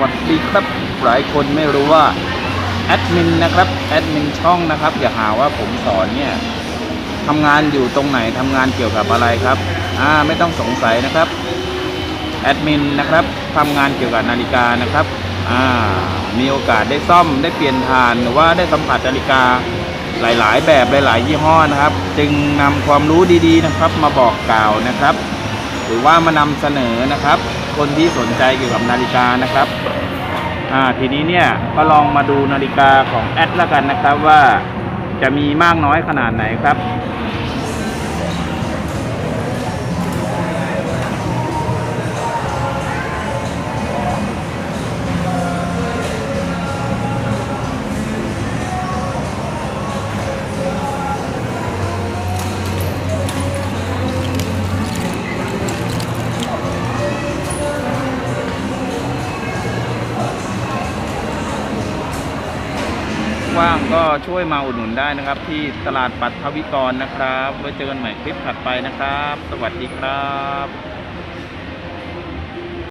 วัสดีครับหลายคนไม่รู้ว่าแอดมินนะครับแอดมินช่องนะครับอย่าหาว่าผมสอนเนี่ยทำงานอยู่ตรงไหนทำงานเกี่ยวกับอะไรครับอ่าไม่ต้องสงสัยนะครับแอดมินนะครับทำงานเกี่ยวกับนาฬิกานะครับอ่ามีโอกาสได้ซ่อมได้เปลี่ยนถ่านหรือว่าได้สัมผัสนาฬิกาหลาย ๆ แบบหลาย ๆ ยี่ห้อนะครับ จึงนำความรู้ดีๆนะครับ มาบอกกล่าวนะครับ หรือว่ามานำเสนอนะครับ คนที่สนใจเกี่ยวกับนาฬิกานะครับอ่าทีนี้เนี่ยก็ลองมาดูนาฬิกาของแอดแล้วกันนะครับว่าจะมีมากน้อยขนาดไหนครับ ว่างก็ช่วยมาอุดหนุนได้นะครับ ที่ตลาดปัทวิกรนะครับไว้เจอกันใหม่คลิปถัดไปนะครับ สวัสดีครับ